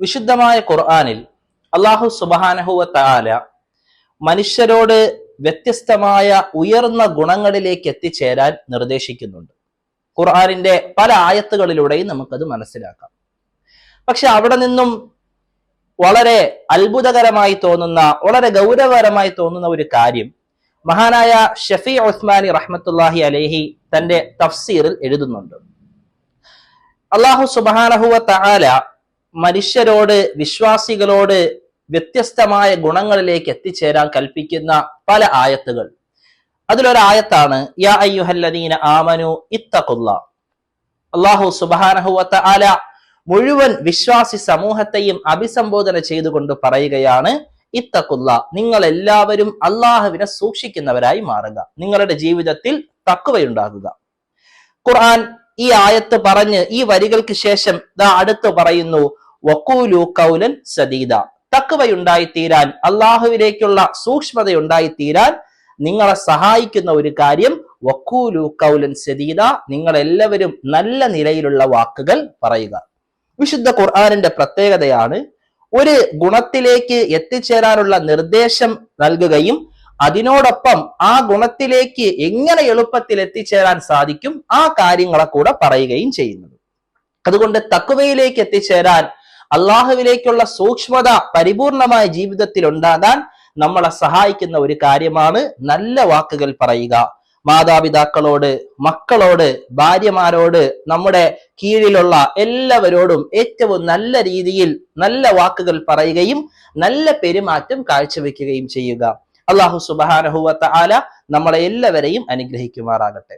വിശുദ്ധമായ ഖുർആാനിൽ അള്ളാഹു സുബാനഹുവ താല മനുഷ്യരോട് വ്യത്യസ്തമായ ഉയർന്ന ഗുണങ്ങളിലേക്ക് എത്തിച്ചേരാൻ നിർദ്ദേശിക്കുന്നുണ്ട്. ഖുർആാനിന്റെ പല ആയത്തുകളിലൂടെയും നമുക്കത് മനസ്സിലാക്കാം. പക്ഷെ അവിടെ നിന്നും വളരെ അത്ഭുതകരമായി തോന്നുന്ന വളരെ ഗൗരവകരമായി തോന്നുന്ന ഒരു കാര്യം മഹാനായ ഷഫി ഉസ്മാനി റഹ്മത്തുല്ലാഹി അലേഹി തന്റെ തഫ്സീറിൽ എഴുതുന്നുണ്ട്. അള്ളാഹു സുബാനഹുവ തആല മനുഷ്യരോട് വിശ്വാസികളോട് വ്യത്യസ്തമായ ഗുണങ്ങളിലേക്ക് എത്തിച്ചേരാൻ കൽപ്പിക്കുന്ന പല ആയത്തുകൾ. അതിലൊരായത്താണ് യാ അയ്യുഹല്ലദീന ആമനു ഇത്തഖുല്ല അള്ളാഹു സുബാനഹുവത്ത ആല മുഴുവൻ വിശ്വാസി സമൂഹത്തെയും അഭിസംബോധന ചെയ്തുകൊണ്ട് പറയുകയാണ് ഇത്തക്കുല്ല നിങ്ങൾ എല്ലാവരും അള്ളാഹുവിനെ സൂക്ഷിക്കുന്നവരായി മാറുക. നിങ്ങളുടെ ജീവിതത്തിൽ തക്കുവയുണ്ടാകുക ഖുർആൻ ഈ ആയത്ത് പറഞ്ഞ് ഈ വരികൾക്ക് ശേഷം ദാ അടുത്ത് പറയുന്നു വക്കൂലു കൗലൻ സദീദ. തക്കവയുണ്ടായിത്തീരാൻ അള്ളാഹുവിലേക്കുള്ള സൂക്ഷ്മതയുണ്ടായിത്തീരാൻ നിങ്ങളെ സഹായിക്കുന്ന ഒരു കാര്യം വക്കൂലു കൗലൻ സദീദ നിങ്ങളെല്ലാവരും നല്ല നിലയിലുള്ള വാക്കുകൾ പറയുക. വിശുദ്ധ ഖുർആാനിന്റെ പ്രത്യേകതയാണ് ഒരു ഗുണത്തിലേക്ക് എത്തിച്ചേരാനുള്ള നിർദ്ദേശം നൽകുകയും അതിനോടൊപ്പം ആ ഗുണത്തിലേക്ക് എങ്ങനെ എളുപ്പത്തിൽ എത്തിച്ചേരാൻ സാധിക്കും ആ കാര്യങ്ങളെ കൂടെ പറയുകയും ചെയ്യുന്നത്. അതുകൊണ്ട് തക്കുവയിലേക്ക് എത്തിച്ചേരാൻ അള്ളാഹുവിലേക്കുള്ള സൂക്ഷ്മത പരിപൂർണമായ ജീവിതത്തിൽ ഉണ്ടാകാൻ നമ്മളെ സഹായിക്കുന്ന ഒരു കാര്യമാണ് നല്ല വാക്കുകൾ പറയുക. മാതാപിതാക്കളോട് മക്കളോട് ഭാര്യമാരോട് നമ്മുടെ കീഴിലുള്ള എല്ലാവരോടും ഏറ്റവും നല്ല രീതിയിൽ നല്ല വാക്കുകൾ പറയുകയും നല്ല പെരുമാറ്റം കാഴ്ചവെക്കുകയും ചെയ്യുക. അള്ളാഹു സുബാനഹുവത്ത നമ്മളെ എല്ലാവരെയും അനുഗ്രഹിക്കുമാറാകട്ടെ.